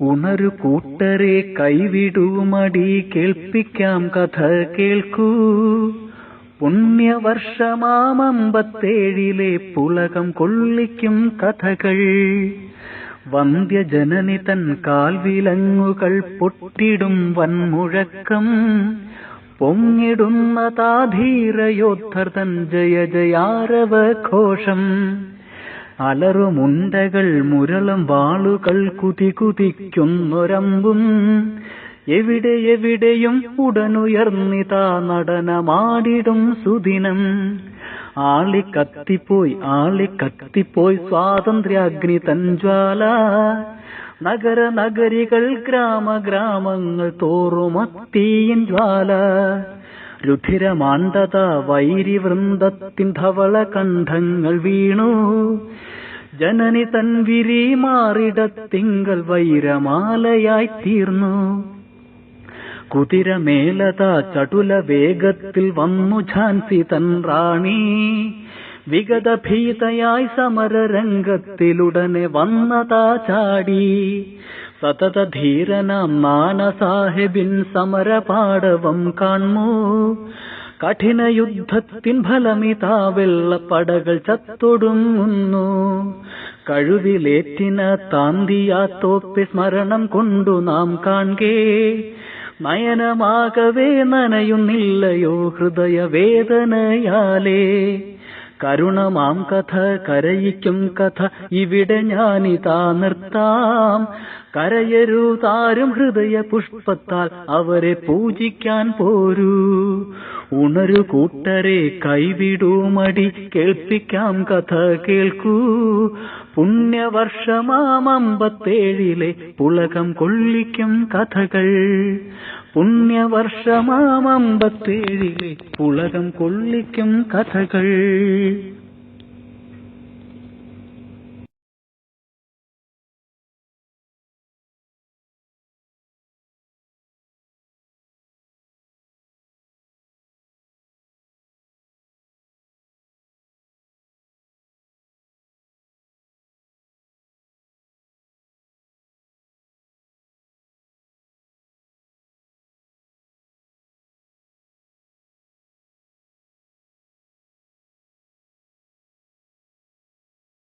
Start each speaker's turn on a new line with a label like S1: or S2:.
S1: ഉണരു കൂട്ടരെ കൈവിടുമടി കേൾപ്പിക്കാം കഥ കേൾക്കൂ. പുണ്യവർഷമാമമ്പത്തേഴിലെ പുളകം കൊള്ളിക്കും കഥകൾ. വന്ധ്യജനനി തൻ കാൽവിലങ്ങുകൾ പൊട്ടിടും വൻമുഴക്കം. പൊങ്ങിടുന്ന താധീരയോദ്ധർ തൻ ജയ ജയാരവ ഘോഷം അലറുമുണ്ടകൾ മുരളും വാളുകൾ കുതി കുതിക്കുന്നൊരമ്പും എവിടെ എവിടെയും ഉടനുയർന്നിതാ നടനമാടിടും സുദിനം. ആളിക്കത്തിപ്പോയി ആളിക്കത്തിപ്പോയി സ്വാതന്ത്ര്യാഗ്നി തൻജ്വാല നഗര നഗരികൾ ഗ്രാമ ഗ്രാമങ്ങൾ തോറുമത്തീയിൻ ജ്വാല. രുധിരമാണ്ടത വൈരിവൃന്ദത്തിൻ ധവള കണ്ഠങ്ങൾ വീണു. ജനനി തൻ വിരി തിങ്കൾ വൈരമാലയായി തീർന്നു. കുതിരമേലത ചടുല വേഗത്തിൽ വന്നു ഝാൻസി തൻ റാണി. വിഗത ഭീതയായി സമരരംഗത്തിലുടനെ വന്നതാ ചാടി. സതത ധീരനാം നാനസാഹിബിൻ സമരപാടവം കാൺമൂ കഠിന യുദ്ധത്തിൻ ഫലമിതാ വെള്ളപ്പടകൾ ചത്തൊടുങ്ങുന്നു. കഴുവിലേറ്റിന താന്തിയാ തോപ്പി സ്മരണം കൊണ്ടു നാം കാൺകേ നയനമാകവേ നനയുന്നില്ലയോ ഹൃദയ വേദനയാലേ കരുണമാം കഥ കരയിക്കും കഥ ഇവിടെ ഞാനിതാ നിർത്താം. കരയരുതാരും ഹൃദയ പുഷ്പത്താൽ അവരെ പൂജിക്കാൻ പോരൂ. ഉണരു കൂട്ടരെ കൈവിടൂമടി കേൾപ്പിക്കാം കഥ കേൾക്കൂ. പുണ്യവർഷമാമമ്പത്തേഴിലെ പുളകം കൊള്ളിക്കും കഥകൾ. പുണ്യവർഷമാമമ്പത്തേഴിലെ പുളകം കൊള്ളിക്കും കഥകൾ.